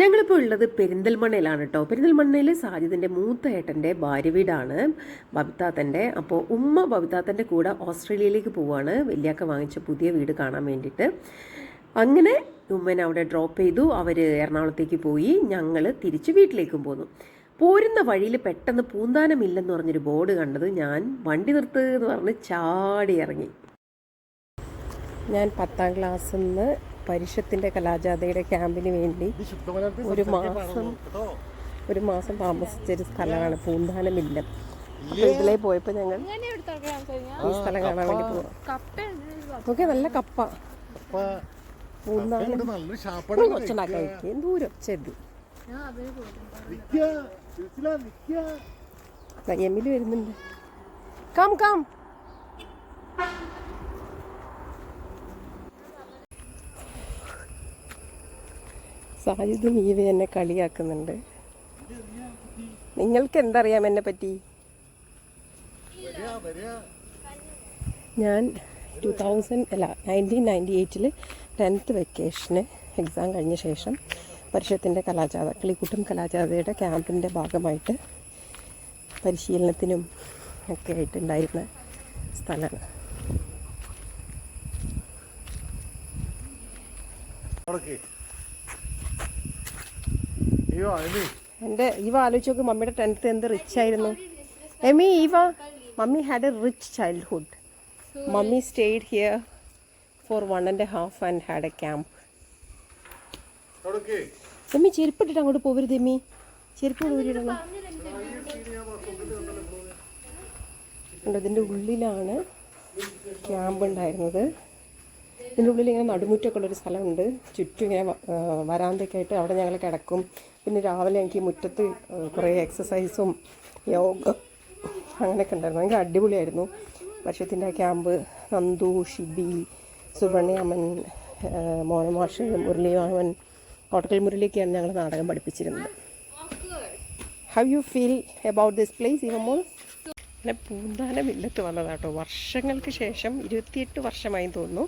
ഞങ്ങളിപ്പോൾ ഉള്ളത് പെരിന്തൽമണ്ണയിലാണ് കേട്ടോ പെരിന്തൽമണ്ണയിൽ സാജിദിന്റെ മൂത്ത ഏട്ടന്റെ ഭാര്യ വീടാണ്. ബബിതാത്തന്റെ അപ്പോൾ ഉമ്മ ബബിതാത്തന്റെ കൂടെ ഓസ്ട്രേലിയയിലേക്ക് പോവുകയാണ് വലിയാക്ക വാങ്ങിച്ച പുതിയ വീട് കാണാൻ വേണ്ടിയിട്ട് അങ്ങനെ ഉമ്മനെ അവിടെ ഡ്രോപ്പ് ചെയ്തു. അവർ എറണാകുളത്തേക്ക് പോയി. ഞങ്ങൾ തിരിച്ച് വീട്ടിലേക്കും പോന്നു. പോരുന്ന വഴിയിൽ പെട്ടെന്ന് പൂന്താനമില്ലെന്ന് പറഞ്ഞൊരു ബോർഡ് കണ്ടത് ഞാൻ വണ്ടി നിർത്ത് എന്ന് പറഞ്ഞ് ചാടി ഇറങ്ങി. ഞാൻ പത്താം ക്ലാസ്സിൽ നിന്ന് പരിഷത്തിന്റെ കലാജാഥയുടെ ക്യാമ്പിന് വേണ്ടി ഒരു മാസം ഒരു മാസം താമസിച്ചൊരു സ്ഥലമാണ് പൂന്താനമില്ല. അപ്പോൾ ഇതിലേ പോയപ്പോൾ ഞങ്ങൾ ഈ സ്ഥലം കാണാൻ വേണ്ടി പോകാം ഓക്കെ നല്ല കപ്പ. പൂന്താനം. ഒച്ചണ്ടാക്കാൻ എന്തൂരം വരുന്നുണ്ട്. Calm calm. സാജിദും ഈവ എന്നെ കളിയാക്കുന്നുണ്ട്. നിങ്ങൾക്ക് എന്തറിയാം എന്നെ പറ്റി? ഞാൻ ടു തൗസൻഡ് അല്ല നയന്റീൻ നയന്റി എയ്റ്റിൽ ടെൻത്ത് വെക്കേഷന് എക്സാം കഴിഞ്ഞ ശേഷം പരിഷത്തിന്റെ കലാജാഥ കിളിക്കൂട്ടം കലാജാഥയുടെ ക്യാമ്പിന്റെ ഭാഗമായിട്ട് പരിശീലനത്തിനും ഒക്കെ ആയിട്ടുണ്ടായിരുന്ന സ്ഥലമാണ്. Okay. എന്റെ ഇവ ആലോചിച്ച് നോക്ക് മമ്മിയുടെ ടെൻത്ത് എന്ത് റിച്ച് ആയിരുന്നു. Emi Eva mummy had a rich childhood mummy stayed here for one and half and had a camp Emmy ചെരുപ്പിട്ടിട്ട് അങ്ങോട്ട് പോകരുത് എമ്മി ചെരുപ്പ് ഇതിന്റെ ഉള്ളിലാണ് ക്യാമ്പ് ഉണ്ടായിരുന്നത്. ഇതിന്റെ ഉള്ളിൽ ഇങ്ങനെ നടുമുറ്റൊക്കെ ഉള്ളൊരു സ്ഥലമുണ്ട്. ചുറ്റും ഇങ്ങനെ വരാന്തൊക്കെ ആയിട്ട് അവിടെ ഞങ്ങൾ കിടക്കും. പിന്നെ രാവിലെ എനിക്ക് മുറ്റത്ത് കുറേ എക്സസൈസും യോഗ അങ്ങനെയൊക്കെ ഉണ്ടായിരുന്നു. ഭയങ്കര അടിപൊളിയായിരുന്നു. വർഷത്തിന്റെ ക്യാമ്പ് നന്ദു ഷിബി സുബ്രഹ്മണ്യമൻ മോനമാഷ് മുരളിമാമൻ കോട്ടക്കൽ മുരളിയൊക്കെയാണ് ഞങ്ങൾ നാടകം പഠിപ്പിച്ചിരുന്നത്. How you feel about this place ഇവമോൾ പിന്നെ പൂന്താനമില്ലത്ത് വന്നതാട്ടോ. വർഷങ്ങൾക്ക് ശേഷം ഇരുപത്തിയെട്ട് വർഷമായി തോന്നുന്നു.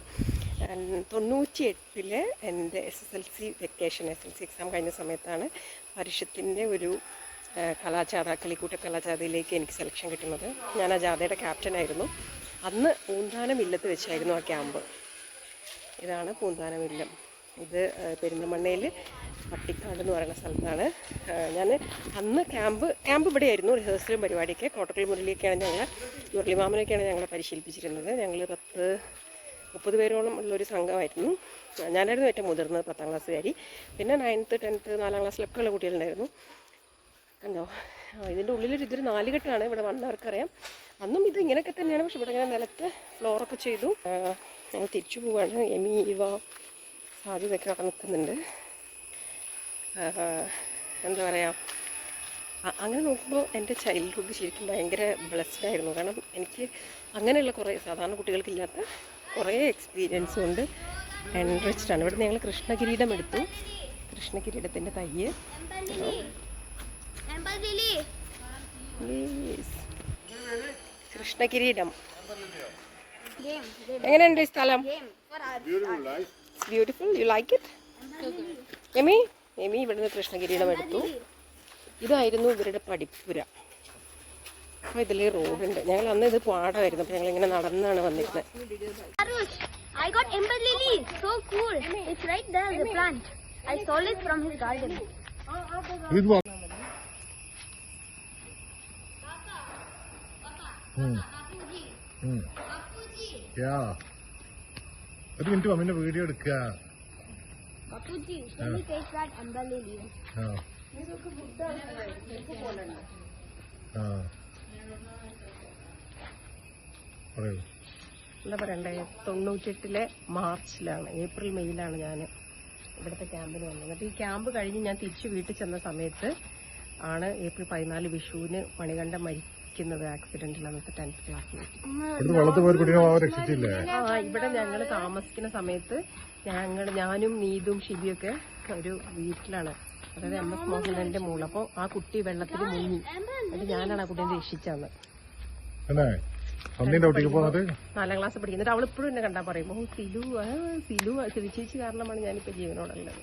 തൊണ്ണൂറ്റി എട്ടിൽ എന്റെ S S L C vacation S L C exam കഴിഞ്ഞ സമയത്താണ് പരിഷത്തിന്റെ ഒരു കലാജാഥ കളിക്കൂട്ട കലാജാഥയിലേക്ക് എനിക്ക് സെലക്ഷൻ കിട്ടുന്നത്. ഞാൻ ആ ജാഥയുടെ ക്യാപ്റ്റനായിരുന്നു അന്ന് പൂന്താനം ഇല്ലത്ത് വെച്ചായിരുന്നു ആ ക്യാമ്പ് ഇതാണ് പൂന്താനം ഇല്ലം. ഇത് പെരിന്തമണ്ണയിൽ പട്ടിക്കാട് എന്ന് പറയുന്ന സ്ഥലത്താണ്. ഞാൻ അന്ന് ക്യാമ്പ് ക്യാമ്പ് ഇവിടെ ആയിരുന്നു റിഹേഴ്സലും പരിപാടിയൊക്കെ. കോട്ടക്കൽ മുരളിയൊക്കെയാണ് ഞങ്ങൾ മുരളിമാമനൊക്കെയാണ് ഞങ്ങളെ പരിശീലിപ്പിച്ചിരുന്നത്. ഞങ്ങൾ പത്ത് മുപ്പത് പേരോളം ഉള്ളൊരു സംഘമായിരുന്നു. ഞാനായിരുന്നു ഏറ്റവും മുതിർന്നത് പത്താം ക്ലാസ്സുകാരി. പിന്നെ നയൻത്ത് ടെൻത്ത് നാലാം ക്ലാസ്സിലൊക്കെ ഉള്ള കുട്ടികളുണ്ടായിരുന്നു. കണ്ടോ? ഇതിന്റെ ഉള്ളിലൊരു ഇതൊരു നാലുകെട്ടാണ് ഇവിടെ വന്നവർക്കറിയാം. അന്നും ഇത് ഇങ്ങനെയൊക്കെ തന്നെയാണ്. പക്ഷെ ഇവിടെ ഇങ്ങനെ നിലത്ത് ഫ്ലോറൊക്കെ ചെയ്തു. ഞങ്ങൾ തിരിച്ചു പോവാണ്. എമി ഇവ സാധ്യതയൊക്കെ അവിടെ നിൽക്കുന്നുണ്ട്. എന്താ പറയുക അങ്ങനെ നോക്കുമ്പോൾ എന്റെ ചൈൽഡ്ഹുഡ് ശരിക്കും ഭയങ്കര ബ്ലെസ്ഡ് ആയിരുന്നു. കാരണം എനിക്ക് അങ്ങനെയുള്ള കുറേ സാധാരണ കുട്ടികൾക്കില്ലാത്ത കുറേ എക്സ്പീരിയൻസ് ഉണ്ട്. എൻറിച്ച്ഡ് ആണ്. ഇവിടെ ഞങ്ങൾ കൃഷ്ണകിരീടം എടുത്തു കൃഷ്ണകിരീടത്തിന്റെ തയ്യ്. കൃഷ്ണകിരീടം. എങ്ങനെയുണ്ട് ഈ സ്ഥലം? Beautiful you like it Emi Emi ഇവിടുന്ന് കൃഷ്ണകിരീടം എടുത്തു ഇതായിരുന്നു ഇവരുടെ പഠിപ്പുര. അപ്പോൾ ഇതിൽ റോഡുണ്ട് ഞങ്ങൾ അന്ന് ഇത് പാടമായിരുന്നു അപ്പോൾ ഞങ്ങൾ ഇങ്ങനെ നടന്നാണ് വന്നിരുന്നത് I got ember Lily. So cool. It's right there, the plant. I stole it from his garden. ഇത് വാ. ഉം. ഉം. യാ. ഒരു മിനിറ്റ് മമ്മിന്റെ വീഡിയോ എടുക്കുക Bapuji, can you take that ember Lily? ആ. ആ. എന്താ പറയണ്ടേ? തൊണ്ണൂറ്റെട്ടിലെ മാർച്ചിലാണ് ഏപ്രിൽ മെയ്യിലാണ് ഞാൻ ഇവിടുത്തെ ക്യാമ്പിന് വന്നത്. എന്നിട്ട് ഈ ക്യാമ്പ് കഴിഞ്ഞ് ഞാൻ തിരിച്ച് വീട്ടിൽ ചെന്ന സമയത്ത് ആണ് ഏപ്രിൽ പതിനാല് വിഷുവിന് മണികണ്ഠൻ മരിക്കുന്നത് ആക്സിഡന്റിൽ അന്നത്തെ ടെൻത്ത് ക്ലാസ്സിൽ ആ ഇവിടെ ഞങ്ങൾ താമസിക്കുന്ന സമയത്ത് ഞങ്ങൾ ഞാനും നീതും ഷിബിയൊക്കെ ഒരു വീട്ടിലാണ്. അതായത് എം എസ് മോഹൻലാലിന്റെ മുകളിൽ അപ്പോൾ ആ കുട്ടി വെള്ളത്തിൽ മുങ്ങി. എന്നിട്ട് ഞാനാണ് ആ കുട്ടിയെ രക്ഷിച്ചത്. നാലാം ക്ലാസ് പഠിക്കുന്നത് അവൾ ഇപ്പോഴും എന്നെ കണ്ടാ പറയും ഓ സിലു സിലു സിലു ചേച്ചി കാരണമാണ് ഞാനിപ്പോ ജീവനോടുള്ളത്